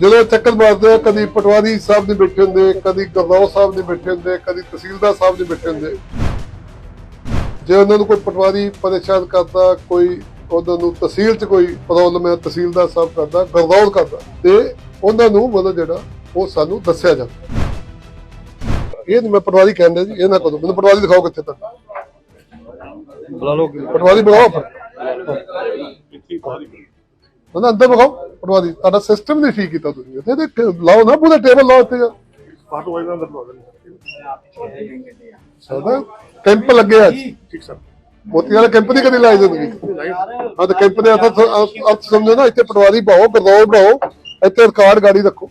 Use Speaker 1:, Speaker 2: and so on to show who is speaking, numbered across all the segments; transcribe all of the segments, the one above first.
Speaker 1: ਜਦੋਂ ਚੱਕਰ ਮਾਰਦੇ ਆ ਕਦੀ ਪਟਵਾਰੀ ਸਾਹਿਬ ਦੇ ਬੈਠੇ ਹੁੰਦੇ ਕਦੀ ਗਰਦਾਓ ਸਾਹਿਬ ਦੇ ਬੈਠੇ ਹੁੰਦੇ ਕਦੀ ਤਹਿਸੀਲਦਾਰ ਸਾਹਿਬ ਦੇ ਬੈਠੇ ਹੁੰਦੇ। ਜੇ ਉਹਨਾਂ ਨੂੰ ਕੋਈ ਪਟਵਾਰੀ ਪਰੇਸ਼ਾਨ ਕਰਦਾ ਕੋਈ ਉਹਨਾਂ ਨੂੰ ਤਹਿਸੀਲ 'ਚ ਕੋਈ ਪ੍ਰੋਬਲਮ ਹੈ ਤਹਿਸੀਲਦਾਰ ਸਾਹਿਬ ਕਰਦਾ ਗਰਦਾਉਲ ਕਰਦਾ ਤੇ ਉਹਨਾਂ ਨੂੰ ਮਤਲਬ ਜਿਹੜਾ ਉਹ ਸਾਨੂੰ ਦੱਸਿਆ ਜਾਂਦਾ। ਇਹ ਨੀ ਮੈਂ ਪਟਵਾਰੀ ਕਹਿੰਦਾ ਜੀ ਇਹ ਨਾ ਕਰੋ। ਮੈਨੂੰ ਪਟਵਾਰੀ ਦਿਖਾਓ ਕਿੱਥੇ ਤੱਕ।
Speaker 2: ਬੁਲਾ ਲਓ।
Speaker 1: ਪਟਵਾਰੀ ਬੁਲਾਓ ਫਿਰ। ਉਹਨਾਂ ਅੰਦਰ ਬਖਾਓ ਪਟਵਾਰੀ ਤੁਹਾਡਾ ਸਿਸਟਮ ਨਹੀਂ ਠੀਕ ਕੀਤਾ ਤੁਸੀਂ। ਇੱਥੇ ਤੇ ਲਾਓ ਨਾ ਪੂਰੇ ਟੇਬਲ ਲਾਓ ਇੱਥੇ।
Speaker 2: ਪਾਰਟ ਵਾਈਜ਼ ਅੰਦਰ
Speaker 1: ਕੈਂਪ ਲੱਗੇ ਅੱਜ।
Speaker 2: ਠੀਕ ਸਰ।
Speaker 1: ਮੋਤੀ ਵਾਲੇ ਕੈਂਪ ਦੀ ਕਦੀ ਲਾਈ ਜ਼ਿੰਦਗੀ ਹਾਂ ਤੇ ਕੈਂਪ ਦੇ ਅਰਥ ਅਰਥ ਸਮਝੋ ਨਾ ਇੱਥੇ ਪਟਵਾਰੀ ਪਾਓ ਗਰਦੌਰ ਬਣਾਓ ਇੱਥੇ ਰਿਕਾਰਡ ਗਾੜੀ ਰੱਖੋ।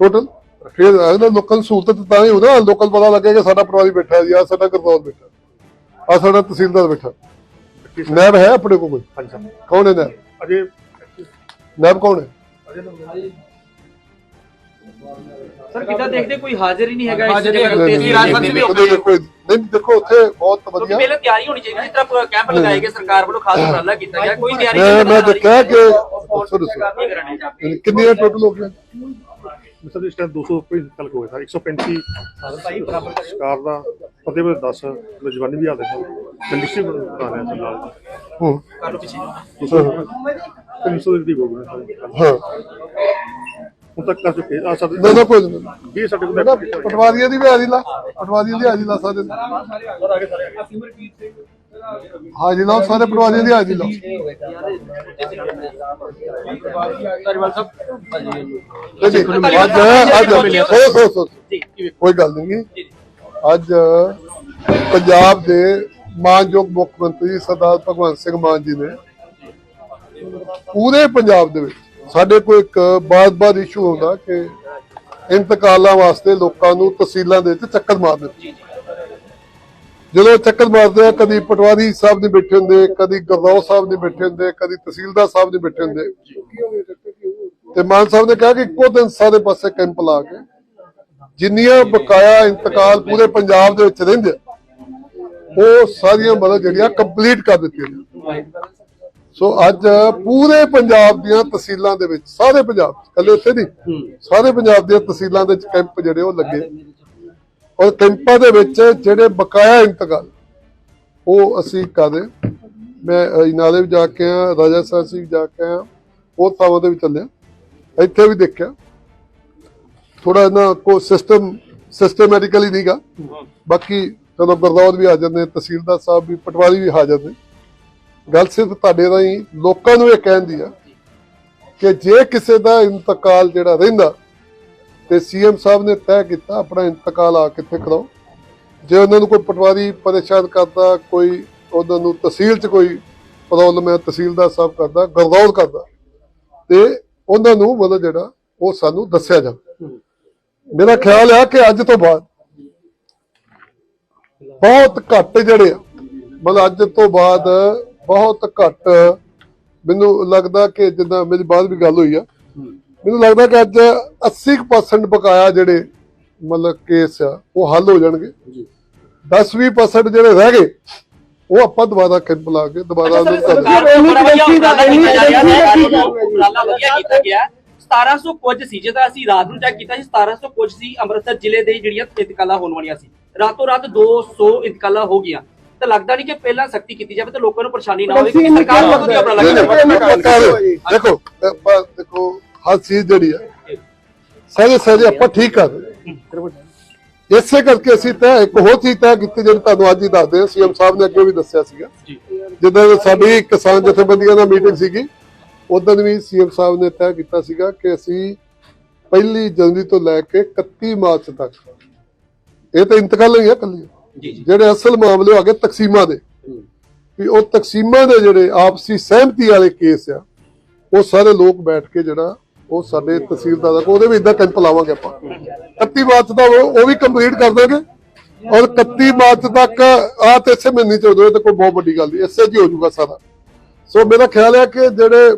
Speaker 1: ਟੋਟਲ ਫਿਰ ਇਹਨਾਂ ਲੋਕਾਂ ਨੂੰ ਸਹੂਲਤ ਤਾਂ ਹੀ ਹੋਣਾ ਲੋਕਾਂ ਨੂੰ ਪਤਾ ਲੱਗੇ ਕਿ ਸਾਡਾ ਪਟਵਾਰੀ ਬੈਠਾ ਜੀ ਆ ਸਾਡਾ ਗਰਦੌਰ ਬੈਠਾ। ਆ ਸਾਡਾ ਤਹਿਸੀਲਦਾਰ ਬੈਠਾ। ਨੈਬ ਹੈ ਆਪਣੇ ਕੋਲ ਕੋਈ? ਕੌਣ ਹੈ ਨੈਬ?
Speaker 2: ਅਜੇ
Speaker 1: ਨੈਬ ਕੌਣ ਹੈ?
Speaker 3: ਸਰ ਕਿੱਦਾਂ ਦੇਖਦੇ ਕੋਈ ਹਾਜ਼ਰ ਹੀ ਨਹੀਂ ਹੈਗਾ ਇਸ
Speaker 4: ਹਾਜ਼ਰ ਹੀ
Speaker 3: ਜਗ੍ਹਾ
Speaker 4: ਨਹੀਂ,
Speaker 3: ਤੇ?
Speaker 4: ਨਹੀਂ,
Speaker 3: ਰਾਜਪਾਲ
Speaker 4: ਨਹੀਂ,
Speaker 3: ਵੀ
Speaker 1: ਉਹਦੇ ਵਿੱਚ ਕੋਈ ਨਹੀਂ ਦੇਖੋ ਉੱਥੇ ਬਹੁਤ
Speaker 3: ਕਿਉਂਕਿ
Speaker 1: ਵਧੀਆ।
Speaker 3: ਪਹਿਲਾਂ ਤਿਆਰੀ ਹੋਣੀ ਚਾਹੀਦੀ ਜਿਸ ਤਰ੍ਹਾਂ ਕੈਂਪ ਲਗਾਏ ਗਏ ਸਰਕਾਰ ਵੱਲੋਂ ਖਾਸ ਉਪਰਾਲਾ ਕੀਤਾ ਗਿਆ ਕੋਈ ਤਿਆਰੀ
Speaker 1: ਮੈਂ ਮੈਂ
Speaker 3: ਆ
Speaker 1: ਦੇਖਿਆ
Speaker 3: ਰਹੀ
Speaker 1: ਕਿ ਦੱਸੋ
Speaker 3: ਹੈ?
Speaker 1: ਕਿੰਨੀਆਂ ਟੋਟਲ ਹੋ ਗਈਆਂ?
Speaker 2: ਮਿਸਟਰ ਇਸ ਟਾਈਮ 200 ਰੁਪਏ ਤੱਕ ਹੋਇਆ ਸਰ 135 ਸਰਕਾਰ ਦਾ ਫਤਿਹ ਦੇ 10 ਜਵਾਨੀ ਵੀ ਆਦੇ ਸਰ ਕੰਡੀਸ਼ਨ ਬਣਾ ਰਿਹਾ ਸਰ ਨਾਲ।
Speaker 1: ਹੂੰ
Speaker 3: ਕਰ ਲਓ ਪਿੱਛੇ।
Speaker 2: 300 ਦੀ ਹੋ ਗਿਆ ਸਰ
Speaker 1: ਹਾਂ।
Speaker 2: ਹੁਣ ਤੱਕ ਕਰ ਚੁੱਕੇ ਆ। ਸਰ
Speaker 1: ਨਾ ਨਾ ਕੋਈ ਨਹੀਂ।
Speaker 2: ਇਹ ਸਾਡੇ ਕੋਲ
Speaker 1: ਨਾ ਪਟਵਾਰੀਆਂ ਦੀ ਵੀ ਹਾਜ਼ਰੀ ਲਾ। ਪਟਵਾਰੀਆਂ ਦੀ ਹਾਜ਼ਰੀ ਲਾ ਸਕਦੇ ਹਾਜ਼ਰੀ ਲਾਓ ਸਾਰੇ ਪਟਵਾਰੀਆਂ ਦੀ ਹਾਜ਼ਰੀ ਲਾਓ ਅੱਜ ਅੱਜ ਸੋ ਸੋ
Speaker 3: ਜੀ।
Speaker 1: ਕੋਈ ਗੱਲ ਨਹੀਂ। ਅੱਜ ਪੰਜਾਬ ਦੇ ਮਾਨਯੋਗ ਮੁੱਖ ਮੰਤਰੀ ਸਰਦਾਰ ਭਗਵੰਤ ਸਿੰਘ ਮਾਨ ਜੀ ਨੇ ਪੂਰੇ ਪੰਜਾਬ ਦੇ ਵਿੱਚ ਸਾਡੇ ਕੋਲ ਇੱਕ ਬਾਰ-ਬਾਰ ਇਸ਼ੂ ਹੁੰਦਾ ਕਿ ਇੰਤਕਾਲਾਂ ਵਾਸਤੇ ਲੋਕਾਂ ਨੂੰ ਤਹਿਸੀਲਾਂ ਦੇ ਵਿੱਚ ਚੱਕਰ ਮਾਰਦੇ ਜਦੋਂ ਚੱਕਰ ਮਾਰਦੇ ਆ ਕਦੀ ਪਟਵਾਰੀ ਸਾਹਿਬ ਨਹੀਂ ਬੈਠੇ ਹੁੰਦੇ ਕਦੀ ਗਰਦਾਓ ਸਾਹਿਬ ਨਹੀਂ ਬੈਠੇ ਹੁੰਦੇ ਕਦੀ ਤਹਿਸੀਲਦਾਰ ਸਾਹਿਬ ਨਹੀਂ ਬੈਠੇ ਹੁੰਦੇ। ਤੇ ਮਾਨ ਸਾਹਿਬ ਨੇ ਕਿਹਾ ਕਿ ਇੱਕੋ ਦਿਨ ਸਾਰੇ ਪਾਸੇ ਕੈਂਪ ਲਾ ਕੇ ਜਿੰਨੀਆਂ ਬਕਾਇਆ ਇੰਤਕਾਲ ਪੂਰੇ ਪੰਜਾਬ ਦੇ ਵਿੱਚ ਰਹਿੰਦੇ ਉਹ ਸਾਰੀਆਂ ਮਤਲਬ ਜਿਹੜੀਆਂ ਕੰਪਲੀਟ ਕਰ ਦਿੱਤੀਆਂ। ਸੋ ਅੱਜ ਪੂਰੇ ਪੰਜਾਬ ਦੀਆਂ ਤਹਿਸੀਲਾਂ ਦੇ ਵਿੱਚ ਸਾਰੇ ਪੰਜਾਬ ਇਕੱਲੇ ਇੱਥੇ ਨਹੀਂ ਸਾਰੇ ਪੰਜਾਬ ਦੀਆਂ ਤਹਿਸੀਲਾਂ ਦੇ ਵਿੱਚ ਕੈਂਪ ਜਿਹੜੇ ਉਹ ਲੱਗੇ। ਔਰ ਕੈਂਪਾਂ ਦੇ ਵਿੱਚ ਜਿਹੜੇ ਬਕਾਇਆ ਇੰਤਕਾਲ ਉਹ ਅਸੀਂ ਕਰਦੇ ਮੈਂ ਇਨਾਲੇ ਵੀ ਜਾ ਕੇ ਆ ਰਾਜਾ ਸਾਹਿਬ ਵੀ ਜਾ ਕੇ ਆ ਉਹ ਥਾਵਾਂ ਤੇ ਵੀ ਚੱਲਿਆ। ਇੱਥੇ ਵੀ ਦੇਖਿਆ। ਥੋੜਾ ਨਾ ਕੋ ਸਿਸਟਮ ਸਿਸਟਮੈਟਿਕਲੀ ਨਹੀਂਗਾ ਬਾਕੀ ਚਲੋ ਗੁਰਦੌਰ ਵੀ ਹਾਜ਼ਰ ਨੇ ਤਹਿਸੀਲਦਾਰ ਸਾਹਿਬ ਵੀ ਪਟਵਾਰੀ ਵੀ ਹਾਜ਼ਰ ਨੇ ਗੱਲ ਸਿਰਫ ਤੁਹਾਡੇ ਰਾਹੀਂ ਲੋਕਾਂ ਨੂੰ ਇਹ ਕਹਿੰਦੀ ਆ ਕਿ ਜੇ ਕਿਸੇ ਦਾ ਇੰਤਕਾਲ ਜਿਹੜਾ ਰਹਿੰਦਾ ਤੇ ਸੀਐਮ ਸਾਹਿਬ ਨੇ ਤੈਅ ਕੀਤਾ ਆਪਣਾ ਇੰਤਕਾਲ ਆ ਕਿੱਥੇ ਕਰਾਓ। ਜੇ ਉਹਨਾਂ ਨੂੰ ਕੋਈ ਪਟਵਾਰੀ ਪਰੇਸ਼ਾਨ ਕਰਦਾ, ਕੋਈ ਉਹਨਾਂ ਨੂੰ ਤਹਿਸੀਲ 'ਚ ਕੋਈ ਪ੍ਰੋਬਲਮ ਹੈ, ਤਹਿਸੀਲਦਾਰ ਸਾਹਿਬ ਕਰਦਾ, ਗਰਦੌਲ ਕਰਦਾ, ਤੇ ਉਹਨਾਂ ਨੂੰ ਮਤਲਬ ਜਿਹੜਾ ਉਹ ਸਾਨੂੰ ਦੱਸਿਆ ਜਾਵੇ। ਮੇਰਾ ਖਿਆਲ ਹੈ ਕਿ ਅੱਜ ਤੋਂ ਬਾਅਦ ਬਹੁਤ ਘੱਟ ਜਿਹੜੇ ਆ, ਮਤਲਬ ਅੱਜ ਤੋਂ ਬਾਅਦ ਬਹੁਤ ਘੱਟ। ਮੈਨੂੰ ਲੱਗਦਾ ਕਿ ਜਿੱਦਾਂ ਮੇਰੀ ਬਾਅਦ ਵੀ ਗੱਲ ਹੋਈ ਆ। ਮੈਨੂੰ ਲੱਗਦਾ ਕਿ ਅੱਜ 80% ਬਕਾਇਆ ਜਿਹੜੇ ਮਤਲਬ ਕੇਸ ਆ ਉਹ ਹੱਲ ਹੋ ਜਾਣਗੇ। 10-20% ਜਿਹੜੇ ਰਹਿ ਗਏ ਉਹ ਆਪਾਂ ਦੁਬਾਰਾ ਕੈਂਪ ਲਾ ਕੇ ਦੁਬਾਰਾ ਉਹਨੂੰ ਕਰ
Speaker 3: ਸਰਕਾਰ ਵੱਲੋਂ ਬੜਾ ਵਧੀਆ ਉਪਰਾਲਾ ਕੀਤਾ ਜਾ ਰਿਹਾ ਹੈ ਉਪਰਾਲਾ ਵਧੀਆ ਕੀਤਾ ਗਿਆ। 1700 ਕੁਝ ਸੀ ਜਿਹਦਾ ਅਸੀਂ ਰਾਤ ਨੂੰ ਚੈੱਕ ਕੀਤਾ ਸੀ 1700 ਕੁਝ ਸੀ ਅੰਮ੍ਰਿਤਸਰ ਜ਼ਿਲ੍ਹੇ ਦੇ ਜਿਹੜੀਆਂ ਇੰਤਕਾਲਾਂ ਹੋਣ ਵਾਲੀਆਂ ਸੀ। ਰਾਤੋਂ ਰਾਤ 200 ਇੰਤਕਾਲਾਂ ਹੋ ਗਈਆਂ। ਤਾਂ ਲੱਗਦਾ ਨਹੀਂ ਕਿ ਪਹਿਲਾਂ ਸਖਤੀ ਕੀਤੀ ਜਾਵੇ ਤਾਂ ਲੋਕਾਂ ਨੂੰ ਪਰੇਸ਼ਾਨੀ ਨਾ ਹੋਵੇ ਸਰਕਾਰ ਵੱਲੋਂ ਵਧੀਆ ਉਪਰਾਲਾ
Speaker 1: ਨਹੀਂ,
Speaker 3: ਕੀਤਾ
Speaker 1: ਨਹੀਂ,
Speaker 3: ਗਿਆ
Speaker 1: ਆਪਾਂ ਦੇਖੋ ਦੇਖੋ ਹਰ ਚੀਜ਼ ਜਿਹੜੀ ਆ ਸਾਰੇ ਸਾਰੇ ਆਪਾਂ ਠੀਕ ਕਰ ਹਾਂ। ਇਸੇ ਕਰਕੇ ਅਸੀਂ ਤਾਂ ਇੱਕ ਹੋਰ ਚੀਜ਼ ਤੈਅ ਕੀਤੀ ਜਿਹੜੀ ਤੁਹਾਨੂੰ ਅੱਜ ਹੀ ਦੱਸਦੇ ਹਾਂ ਸੀਐਮ ਸਾਹਿਬ ਨੇ ਅੱਗੇ ਵੀ ਦੱਸਿਆ ਸੀਗਾ। ਜਿੱਦਾਂ ਸਾਡੀ ਕਿਸਾਨ ਜਥੇਬੰਦੀਆਂ ਨਾਲ ਮੀਟਿੰਗ ਸੀਗੀ ਉਦੋਂ ਵੀ ਸੀਐਮ ਸਾਹਿਬ ਨੇ ਤੈਅ ਕੀਤਾ ਸੀਗਾ ਕਿ ਅਸੀਂ ਪਹਿਲੀ ਜਨਵਰੀ ਤੋਂ ਲੈ ਕੇ 31 ਮਾਰਚ ਤੱਕ ਇਹ ਤਾਂ ਇੰਤਕਾਲ ਹੀ ਆ ਕੱਲੀ ਜਿਹੜੇ ਅਸਲ ਮਾਮਲੇ ਹੋ ਗਏ ਤਕਸੀਮਾਂ ਦੇ। ਵੀ ਉਹ ਤਕਸੀਮਾਂ ਦੇ ਜਿਹੜੇ ਆਪਸੀ ਸਹਿਮਤੀ ਵਾਲੇ ਕੇਸ ਆ ਉਹ ਸਾਰੇ ਲੋਕ ਬੈਠ ਕੇ ਜਿਹੜਾ ਉਹ ਸਾਡੇ ਤਹਿਸੀਲਦਾਰ ਦਾ ਉਹਦੇ ਵੀ ਇਦਾਂ ਕੈਂਪ ਲਾਵਾਂਗੇ ਆਪਾਂ। 31 ਮਾਰਚ ਦਾ ਉਹ ਵੀ ਕੰਪਲੀਟ ਕਰ ਦਾਂਗੇ। ਔਰ 31 ਮਾਰਚ ਤੱਕ ਆ ਤੇ ਇਸੇ ਮਹੀਨੇ ਚ ਹੋ ਜਾਵੇ ਤਾਂ ਕੋਈ ਬਹੁਤ ਵੱਡੀ ਗੱਲ ਨਹੀਂ ਇਸੇ ਚ ਹੀ ਜਾਊਗਾ ਸਾਰਾ। ਸੋ ਮੇਰਾ ਖਿਆਲ ਹੈ ਕਿ ਜਿਹੜੇ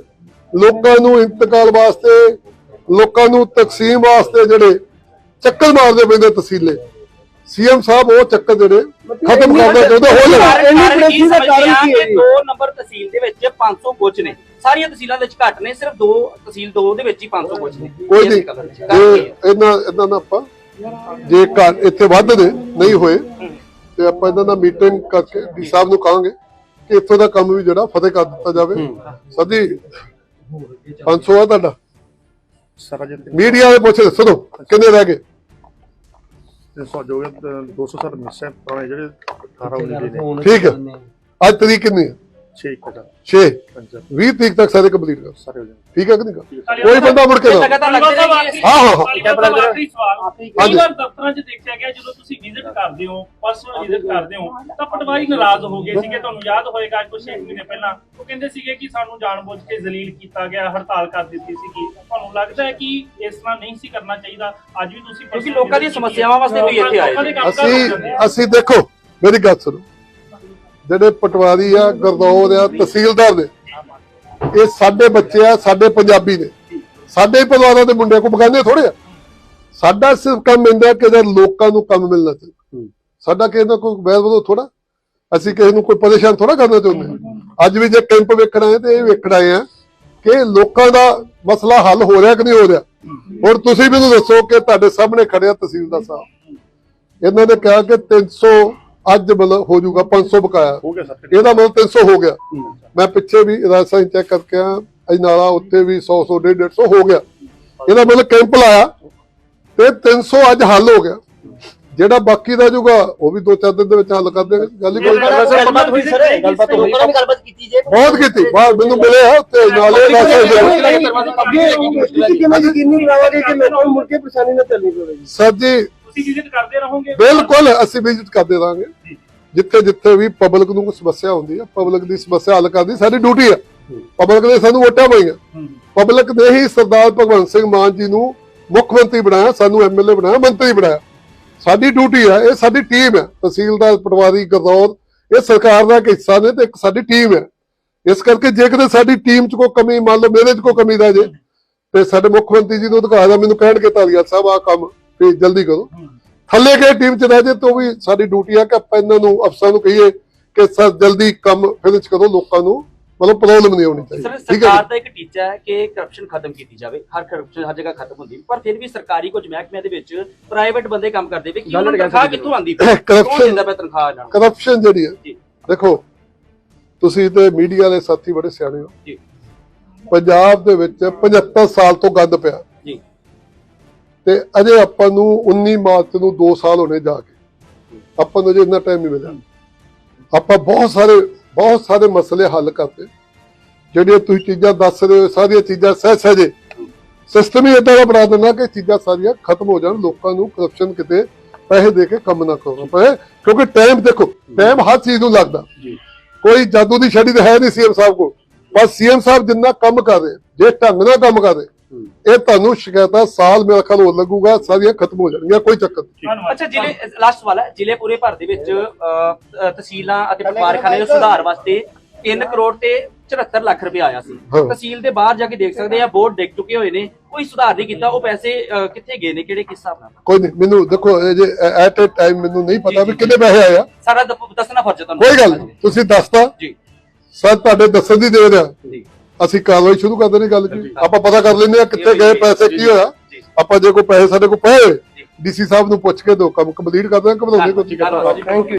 Speaker 1: ਲੋਕਾਂ ਨੂੰ ਇੰਤਕਾਲ ਵਾਸਤੇ ਲੋਕਾਂ ਨੂੰ ਤਕਸੀਮ ਵਾਸਤੇ ਜਿਹੜੇ ਚੱਕਰ ਮਾਰਦੇ ਪੈਂਦੇ ਤਹਿਸੀਲੇ ਸੀਐਮ ਸਾਹਿਬ ਉਹ ਚੱਕਰ ਜਿਹੜੇ ਖਤਮ ਕਰਨਾ ਚਾਹੁੰਦੇ ਹੋ ਜਾਣਾ।
Speaker 4: ਇੰਨੀ ਪ੍ਰੈਸ਼ਰ ਦਾ ਕਾਰਨ ਕੀ ਹੈ ਜੀ?
Speaker 3: ਦੋ ਨੰਬਰ ਤਹਿਸੀਲ ਦੇ ਵਿੱਚ 500 ਕੁਝ ਨੇ। ਸਾਰੀਆਂ ਤਹਿਸੀਲਾਂ ਦੇ ਵਿੱਚ ਘੱਟ ਨੇ ਸਿਰਫ ਦੋ ਤਹਿਸੀਲ ਦੋ ਦੇ ਵਿੱਚ ਹੀ 500 ਕੁਝ ਨੇ।
Speaker 1: ਕੋਈ
Speaker 3: ਇਹ
Speaker 1: ਨਹੀਂ? ਇਹਨਾਂ ਇਹਨਾਂ ਨਾਲ ਆਪਾਂ ਜੇ ਇੱਥੇ ਵੱਧ ਨੇ ਨਹੀਂ ਹੋਏ ਤੇ ਆਪਾਂ ਇਹਨਾਂ ਨਾਲ ਮੀਟਿੰਗ ਕਰਕੇ ਡੀ ਸਾਹਿਬ ਨੂੰ ਕਹਾਂਗੇ ਕਿ ਇੱਥੋਂ ਦਾ ਕੰਮ ਵੀ ਜਿਹੜਾ ਫਤਿਹ ਕਰ ਦਿੱਤਾ ਜਾਵੇ। ਸਦੀ 500 ਆ ਤੁਹਾਡਾ।
Speaker 2: ਸਾਰਾ ਜੇ
Speaker 1: ਮੀਡੀਆ ਵਾਲੇ ਪੁੱਛ ਦੱਸੋ ਕਿੰਨੇ ਰਹਿ ਗਏ?
Speaker 2: 300 ਜੋ ਹੈ 200 ਸਰ ਮਿਸ ਹੈ ਪੁਰਾਣੇ ਜਿਹੜੇ 18 19 ਦੇ ਨੇ।
Speaker 1: ਠੀਕ ਹੈ। ਅੱਜ ਤਰੀਕ ਕਿੰਨੀ ਹੈ?
Speaker 2: 6 ਇੱਕ ਦਾ
Speaker 1: 6
Speaker 2: ਪੰਜ
Speaker 1: 20 ਤਰੀਕ ਤੱਕ ਸਾਰੇ ਕੰਪਲੀਟ ਕਰ।
Speaker 2: ਸਾਰੇ ਹੋ ਜਾਣਗੇ।
Speaker 1: ਠੀਕ ਹੈ ਕਿ ਨਹੀਂ? ਕੋਈ ਬੰਦਾ ਮੁੜ ਕੇ ਨਾ ਹਾਂ ਹਾਂ ਹਾਂ।
Speaker 5: ਆਖਰੀ ਸਵਾਲ
Speaker 1: ਹਾਂਜੀ।
Speaker 5: ਕਈ ਵਾਰ ਦਫ਼ਤਰਾਂ 'ਚ ਦੇਖਿਆ ਗਿਆ ਜਦੋਂ ਤੁਸੀਂ ਵਿਜ਼ਿਟ ਕਰਦੇ ਹੋ ਪਰਸਨਲ ਵਿਜ਼ਿਟ ਕਰਦੇ ਹੋ ਤਾਂ ਪਟਵਾਰੀ ਨਾਰਾਜ਼ ਹੋ ਗਏ ਸੀਗੇ ਤੁਹਾਨੂੰ ਯਾਦ ਹੋਏਗਾ ਅੱਜ ਕੁਝ ਇੱਕ ਮਹੀਨੇ ਪਹਿਲਾਂ। ਉਹ ਕਹਿੰਦੇ ਸੀਗੇ ਕਿ ਸਾਨੂੰ ਜਾਣਬੁੱਝ ਕੇ ਜ਼ਲੀਲ ਕੀਤਾ ਗਿਆ ਹੜਤਾਲ ਕਰ ਦਿੱਤੀ ਸੀਗੀ। ਤੁਹਾਨੂੰ ਲੱਗਦਾ ਹੈ ਕਿ ਇਸ ਤਰ੍ਹਾਂ ਨਹੀਂ ਸੀ ਕਰਨਾ ਚਾਹੀਦਾ? ਅੱਜ ਵੀ ਤੁਸੀਂ
Speaker 3: ਕਿਉਂਕਿ ਲੋਕਾਂ ਦੀਆਂ ਸਮੱਸਿਆਵਾਂ ਵਾਸਤੇ ਇੱਥੇ ਆਏ।
Speaker 1: ਅਸੀਂ ਦੇਖੋ ਮੇਰੀ ਗੱਲ ਸੁਣੋ। ਜਿਹੜੇ ਪਟਵਾਰੀ ਆ ਗਰਦੌਰ ਆ ਤਹਿਸੀਲਦਾਰ ਨੇ ਇਹ ਸਾਡੇ ਬੱਚੇ ਆ ਸਾਡੇ ਪੰਜਾਬੀ ਨੇ ਸਾਡੇ ਹੀ ਪਰਿਵਾਰਾਂ ਦੇ ਮੁੰਡੇ ਕੋ ਬਗਾਨੇ ਥੋੜੇ ਆ। ਸਾਡਾ ਸਿਰਫ ਕੰਮ ਇੰਦਾ ਕਿ ਜਦ ਲੋਕਾਂ ਨੂੰ ਕੰਮ ਮਿਲਣਾ ਚਾਹੀਦਾ। ਸਾਡਾ ਕਿਸੇ ਦਾ ਕੋਈ ਵੈਰ ਵਿਰੋਧ ਥੋੜਾ ਅਸੀਂ ਕਿਸੇ ਨੂੰ ਕੋਈ ਪਰੇਸ਼ਾਨ ਥੋੜਾ ਕਰਨਾ ਚਾਹੁੰਦੇ ਹਾਂ। ਅੱਜ ਵੀ ਜੇ ਕੈਂਪ ਵੇਖਣਾ ਹੈ ਤੇ ਇਹ ਵੇਖਣ ਆ ਕਿ ਲੋਕਾਂ ਦਾ ਮਸਲਾ ਹੱਲ ਹੋ ਰਿਹਾ ਕਿ ਨਹੀਂ ਹੋ ਰਿਹਾ। ਹੁਣ ਤੁਸੀਂ ਮੈਨੂੰ ਦੱਸੋ ਕਿ ਤੁਹਾਡੇ ਸਾਹਮਣੇ ਖੜਿਆ ਤਹਿਸੀਲਦਾਰ ਸਾਹਿਬ। ਇਹਨਾਂ ਨੇ ਕਿਹਾ ਕਿ 300 ਅੱਜ ਮਤਲਬ ਹੋ ਜਾਊਗਾ 500 ਬਕਾਇਆ।
Speaker 2: ਹੋ ਗਿਆ ਸਰ
Speaker 1: ਇਹਦਾ ਮਤਲਬ 300 ਹੋ ਗਿਆ। ਮੈਂ ਪਿੱਛੇ ਵੀ ਰਾਜਸਥਾਨ ਚੈੱਕ ਕਰਕੇ ਆ ਅਜਨਾਲਾ ਉੱਤੇ ਵੀ 100 100 150 ਹੋ ਗਿਆ। ਇਹਦਾ ਮਤਲਬ ਕੈਂਪ ਲਾਇਆ ਤੇ 300 ਅੱਜ ਹੱਲ ਹੋ ਗਿਆ। ਜਿਹੜਾ ਬਾਕੀ ਦਾ ਜੂਗਾ ਉਹ ਵੀ ਦੋ ਚਾਰ ਦਿਨ ਦੇ ਵਿੱਚ ਹੱਲ ਕਰ ਦੇਣਗੇ ਗੱਲ ਹੀ ਕੋਈ ਨਹੀਂ।
Speaker 4: ਗੱਲਬਾਤ ਹੋਈ ਸਰ ਗੱਲਬਾਤ ਹੋਈ।
Speaker 3: ਗੱਲਬਾਤ ਕੀਤੀ ਜੇ।
Speaker 1: ਬਹੁਤ ਕੀਤੀ। ਬਾਹਰ ਮੈਨੂੰ ਮਿਲੇ ਆ ਉੱਤੇ ਨਾਲੇ
Speaker 4: ਤੁਸੀਂ ਕਿਵੇਂ ਯਕੀਨੀ ਬਣਾਓਗੇ ਕਿ ਲੋਕਾਂ ਨੂੰ ਮੁੜ ਕੇ ਪਰੇਸ਼ਾਨੀ ਨਾ ਚੱਲਣੀ ਪਵੇ ਜੀ?
Speaker 1: ਸਰ ਜੀ
Speaker 5: ਤੁਸੀਂ ਵਿਜ਼ਿਟ ਕਰਦੇ ਰਹੋਗੇ?
Speaker 1: ਬਿਲਕੁਲ ਅਸੀਂ ਵਿਜ਼ਿਟ ਕਰਦੇ ਰਹਾਂਗੇ। ਜਿੱਥੇ ਜਿੱਥੇ ਵੀ ਪਬਲਿਕ ਨੂੰ ਕੋਈ ਸਮੱਸਿਆ ਹੁੰਦੀ ਹੈ ਪਬਲਿਕ ਦੀ ਸਮੱਸਿਆ ਹੱਲ ਕਰਦੀ ਸਾਡੀ ਡਿਊਟੀ ਹੈ। ਪਬਲਿਕ ਨੇ ਸਾਨੂੰ ਵੋਟਾਂ ਪਾਈਆਂ। ਪਬਲਿਕ ਨੇ ਹੀ ਸਰਦਾਰ ਭਗਵੰਤ ਸਿੰਘ ਮਾਨ ਜੀ ਨੂੰ ਮੁੱਖ ਮੰਤਰੀ ਬਣਾਇਆ ਸਾਨੂੰ ਐਮਐਲਏ ਬਣਾਇਆ ਮੰਤਰੀ ਬਣਾਇਆ। ਸਾਡੀ ਡਿਊਟੀ ਹੈ ਇਹ ਸਾਡੀ ਟੀਮ ਹੈ ਤਹਿਸੀਲਦਾਰ ਪਟਵਾਰੀ ਗਰਦੌਰ ਇਹ ਸਰਕਾਰ ਦਾ ਇੱਕ ਹਿੱਸਾ ਨੇ ਤੇ ਇੱਕ ਸਾਡੀ ਟੀਮ ਹੈ ਇਸ ਕਰਕੇ ਜੇ ਕਿਤੇ ਸਾਡੀ ਟੀਮ 'ਚ ਕੋਈ ਕਮੀ ਮੰਨ ਲਓ ਮੇਰੇ 'ਚ ਕੋਈ ਕਮੀ ਰਹਿ ਜੇ ਤੇ ਸਾਡੇ ਮੁੱਖ ਮੰਤਰੀ ਜੀ ਨੂੰ ਅਧਿਕਾਰ ਹੈ ਮੈਨੂੰ ਕਹਿਣਗੇ ਤਾਲੀਆ ਸਾਹਿਬ ਆਹ ਕੰਮ ਵੀ ਜਲਦੀ ਕਰੋ। ਥੱਲੇ ਕੇ ਟੀਮ 'ਚ ਰਹਿ ਜੇ ਤਾਂ ਵੀ ਸਾਡੀ ਡਿਊਟੀ ਆ ਕਿ ਆਪਾਂ ਇਹਨਾਂ ਨੂੰ ਅਫਸਰਾਂ ਨੂੰ ਕਹੀਏ ਕਿ ਸਰ ਜਲਦੀ ਕੰਮ ਫਿਨਿਸ਼ ਕਰੋ ਲੋਕਾਂ ਨੂੰ। ਮਤਲਬ ਪ੍ਰੋਬਲਮ ਨਹੀਂ ਹੋਣੀ ਚਾਹੀਦੀ। ਠੀਕ ਹੈ
Speaker 3: ਸਰਕਾਰ? ਦਾ ਇੱਕ ਟੀਚਾ ਹੈ ਕਿ ਕਰਪਸ਼ਨ ਖਤਮ ਕੀਤੀ ਜਾਵੇ। ਹਰ ਕਰਪਸ਼ਨ ਹਰ ਜਗ੍ਹਾ ਖਤਮ ਹੁੰਦੀ। ਪਰ ਫਿਰ ਵੀ ਸਰਕਾਰੀ ਕੁਝ ਮਹਿਕਮਿਆਂ ਦੇ ਵਿੱਚ ਪ੍ਰਾਈਵੇਟ ਬੰਦੇ ਕੰਮ ਕਰਦੇ ਵੇ ਕੀ ਉਹਨਾਂ ਨੂੰ ਤਨਖਾਹ ਕਿੱਥੋਂ ਆਉਂਦੀ ਦਿੰਦਾ ਪਿਆ ਤਨਖਾਹ ਇਹਨਾਂ
Speaker 1: ਕਰਪਸ਼ਨ ਜਿਹੜੀ ਹੈ। ਦੇਖੋ ਤੁਸੀਂ ਤੇ ਮੀਡੀਆ ਵਾਲੇ ਸਾਥੀ ਬੜੇ ਸਿਆਣੇ ਹੋ।
Speaker 3: ਜੀ।
Speaker 1: ਪੰਜਾਬ ਦੇ ਵਿੱਚ 75 ਸਾਲ ਤੋਂ ਗੰਦ ਪਿਆ। ਤੇ ਅਜੇ ਆਪਾਂ ਨੂੰ 19 ਮਾਰਚ ਨੂੰ 2 ਸਾਲ ਹੋਣੇ ਜਾ ਕੇ। ਆਪਾਂ ਨੂੰ ਅਜੇ ਇੰਨਾ ਟਾਈਮ ਨਹੀਂ ਮਿਲਿਆ। ਆਪਾਂ ਬਹੁਤ ਸਾਰੇ ਬਹੁਤ ਸਾਰੇ ਮਸਲੇ ਹੱਲ ਕਰਤੇ। ਜਿਹੜੀਆਂ ਤੁਸੀਂ ਚੀਜ਼ਾਂ ਦੱਸ ਰਹੇ ਹੋ ਸਾਰੀਆਂ ਚੀਜ਼ਾਂ ਸਹਿ ਸਹਜੇ ਸਿਸਟਮ ਹੀ ਇਦਾਂ ਦਾ ਬਣਾ ਦੇਣਾ ਕਿ ਚੀਜ਼ਾਂ ਸਾਰੀਆਂ ਖਤਮ ਹੋ ਜਾਣ ਲੋਕਾਂ ਨੂੰ ਕਰਪਸ਼ਨ ਕਿਤੇ ਪੈਸੇ ਦੇ ਕੇ ਕੰਮ ਨਾ ਕਰਨਾ ਪਏ ਕਿਉਂਕਿ ਟਾਈਮ ਦੇਖੋ ਟਾਈਮ ਹਰ ਚੀਜ਼ ਨੂੰ ਲੱਗਦਾ। ਕੋਈ ਜਾਦੂ ਦੀ ਛੜੀ ਤਾਂ ਹੈ ਨਹੀਂ ਸੀਐਮ ਸਾਹਿਬ ਕੋਲ। ਬਸ ਸੀਐਮ ਸਾਹਿਬ ਜਿੰਨਾ ਕੰਮ ਕਰ ਰਹੇ ਜੇ ਢੰਗ ਨਾਲ ਕੰਮ ਕਰ ਰਹੇ ਇਹ ਤੁਹਾਨੂੰ ਸ਼ਿਕਾਇਤਾਂ ਸਾਲ ਮੇਰਾ ਖਿਆਲ ਹੋਰ ਲੱਗੂਗਾ ਸਾਰੀਆਂ ਖਤਮ ਹੋ ਜਾਣਗੀਆਂ ਕੋਈ ਚੱਕਰ ਨਹੀਂ।
Speaker 3: ਅੱਛਾ ਜ਼ਿਲ੍ਹੇ ਲਾਸਟ ਸਵਾਲ ਹੈ। ਜ਼ਿਲ੍ਹੇ ਪੂਰੇ ਭਰ ਦੇ ਵਿੱਚ ਤਹਿਸੀਲਾਂ ਅਤੇ ਪਟਵਾਰਖਾਨੇ ਦੇ ਸੁਧਾਰ ਵਾਸਤੇ 3 ਕਰੋੜ ਤੇ 74 ਲੱਖ ਰੁਪਏ ਆਇਆ ਸੀ।
Speaker 1: ਹਾਂ।
Speaker 3: ਤਹਿਸੀਲ ਦੇ ਬਾਹਰ ਜਾ ਕੇ ਦੇਖ ਸਕਦੇ ਆ ਬੋਰਡ ਡਿੱਗ ਚੁੱਕੇ ਹੋਏ ਨੇ। ਕੋਈ ਸੁਧਾਰ ਨਹੀਂ ਕੀਤਾ ਉਹ ਪੈਸੇ ਕਿੱਥੇ ਗਏ ਨੇ ਕਿਹੜੇ ਕਿਸ ਹਿਸਾਬ ਨਾਲ
Speaker 1: ਕੋਈ ਨਹੀਂ ਮੈਨੂੰ ਦੇਖੋ ਇਹ ਜੇ ਐਟ ਅ ਟਾਈਮ ਮੈਨੂੰ ਨਹੀਂ ਪਤਾ ਵੀ ਕਿੰਨੇ ਪੈਸੇ ਆਏ ਆ।
Speaker 3: ਸਾਰਾ ਦੱਸਣਾ ਫਰਜ਼ ਹੈ ਤੁਹਾਨੂੰ।
Speaker 1: ਕੋਈ ਗੱਲ ਨਹੀਂ ਤੁਸੀਂ ਦੱਸਤਾ।
Speaker 3: ਜੀ।
Speaker 1: ਸਰ ਤੁਹਾਡੇ ਦੱਸਣ ਦੀ ਦੇਰ ਆ।
Speaker 3: ਜੀ।
Speaker 1: ਅਸੀਂ ਕਾਰਵਾਈ ਸ਼ੁਰੂ ਕਰ ਦੇਣੀ ਗੱਲ ਕੀ? ਆਪਾਂ ਪਤਾ ਕਰ ਲੈਂਦੇ ਆ ਕਿੱਥੇ ਗਏ ਪੈਸੇ ਕੀ ਹੋਇਆ।
Speaker 3: ਜੀ।
Speaker 1: ਆਪਾਂ ਜੇ ਕੋਈ ਪੈਸੇ ਸਾਡੇ ਕੋਲ ਪਏ ਡੀਸੀ ਸਾਹਿਬ ਨੂੰ ਪੁੱਛ ਕੇ ਦੋ ਕੰਮ ਕੰਪਲੀਟ ਕਰ ਦਾਂਗੇ ਘਬਰਾਉਂਦੇ ਕੋਈ
Speaker 3: ਜੀ।
Speaker 4: Thank you